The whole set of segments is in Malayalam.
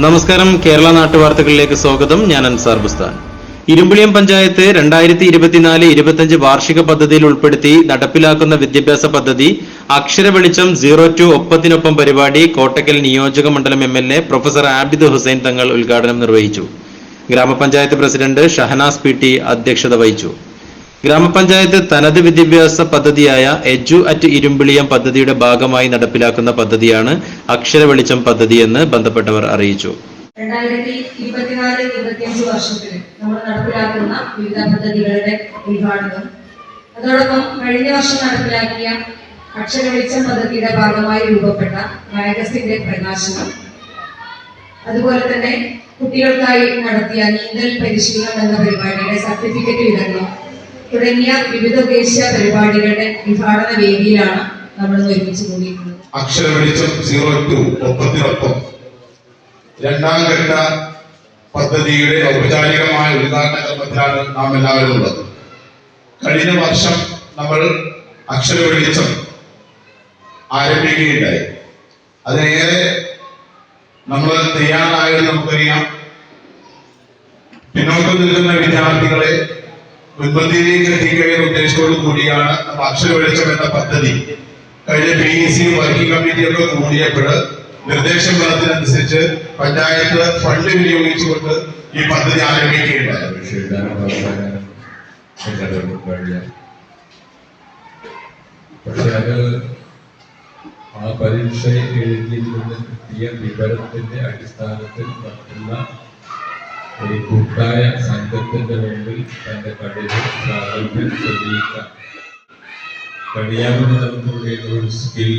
നമസ്കാരം. കേരള നാട്ടുവാർത്തകളിലേക്ക് സ്വാഗതം. ഞാൻ അൻസാർ ബുസ്താൻ. ഇരുമ്പുളിയം പഞ്ചായത്ത് രണ്ടായിരത്തി ഇരുപത്തിനാല് ഇരുപത്തിയഞ്ച് വാർഷിക പദ്ധതിയിൽ ഉൾപ്പെടുത്തി നടപ്പിലാക്കുന്ന വിദ്യാഭ്യാസ പദ്ധതി അക്ഷര വെളിച്ചം സീറോ ടു ഒപ്പത്തിനൊപ്പം പരിപാടി കോട്ടക്കൽ നിയോജക മണ്ഡലം M L A professor Abid Hussain Thangal ഉദ്ഘാടനം നിർവഹിച്ചു. ഗ്രാമപഞ്ചായത്ത് പ്രസിഡന്റ് ഷഹനാസ് പി ടി അധ്യക്ഷത വഹിച്ചു. ഗ്രാമപഞ്ചായത്ത് തനത് വിദ്യാഭ്യാസ പദ്ധതിയായ എജു അറ്റ് ഇരുമ്പിളിയം പദ്ധതിയുടെ ഭാഗമായി നടപ്പിലാക്കുന്ന പദ്ധതിയാണ് അക്ഷര വെളിച്ചം പദ്ധതി എന്ന് ബന്ധപ്പെട്ടവർ അറിയിച്ചു. രണ്ടായിരത്തി ഇരുപത്തിനാല് ഇരുപത്തിയഞ്ച് വർഷത്തിൽ നമ്മൾ നടപ്പിലാക്കുന്ന വിവിധ പദ്ധതികളുടെ ഉദ്ഘാടനം അതോടൊപ്പം കഴിഞ്ഞ വർഷം നടപ്പിലാക്കിയ അക്ഷര വെളിച്ചം പദ്ധതിയുടെ ഭാഗമായി രൂപപ്പെട്ട മാഗസിന്റെ പ്രകാശനം. അതുപോലെ തന്നെ കുട്ടികൾക്കായി നടത്തിയ നീന്തൽ പരിശീലനം എന്ന പരിപാടിയുടെ സർട്ടിഫിക്കറ്റ് വിതരണം. തുടങ്ങിയ വിവിധ ദേശീയ പരിപാടികളുടെ ഉദ്ഘാടന വേദിയിലാണ് നമ്മൾ ഒരുമിച്ച് കൂടിയിട്ടുള്ളത്. രണ്ടാം ഘട്ട പദ്ധതിയുടെ ഔപചാരികമായ ഉദ്ഘാടന കർമ്മത്തിലാണ് നാം എല്ലാവരും ഉള്ളത്. കഴിഞ്ഞ വർഷം നമ്മൾ അക്ഷര വെളിച്ചം ആരംഭിക്കുകയുണ്ടായി. അതിനേറെ നമ്മൾ തയ്യാറായത് നമുക്കറിയാം. പിന്നോക്കം നിൽക്കുന്ന വിദ്യാർത്ഥികളെ മുൻപന്തിയിലേക്ക് എത്തിക്കുക എന്ന ഉദ്ദേശത്തോടു കൂടിയാണ് നമ്മൾ വെളിച്ചം എന്ന പദ്ധതി. കഴിഞ്ഞ P E C working committee ഒക്കെ കൂടിയപ്പോൾ നിർദ്ദേശം വന്നതിനനുസരിച്ച് പഞ്ചായത്ത് ഫണ്ട് വിനിയോഗിച്ചുകൊണ്ട് ഈ പദ്ധതി ആരംഭിക്കുകയുണ്ടായി. ആ പരീക്ഷ എഴുതിയിൽ നിന്ന് കിട്ടിയ വിവരത്തിന്റെ അടിസ്ഥാനത്തിൽ ഒരു കൂട്ടായ സംഘത്തിന്റെ മുമ്പിൽ തന്റെ കഴിവ് പ്രാഗൽഭ്യം തെളിയിക്കാൻ കഴിയാവുന്ന തരത്തിലുള്ള ഒരു സ്കിൽ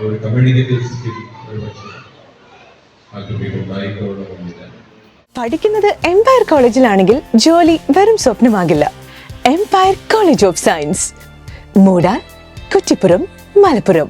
ഒരു കമ്മ്യൂണിക്കേറ്റീവ് സ്കിൽ ഒരു പക്ഷേ പഠിക്കുന്നത് എംപയർ കോളേജിലാണെങ്കിൽ ജോലി വെറും സ്വപ്നമാകില്ല. Empire College of Science Moodal Kuttippuram Malappuram.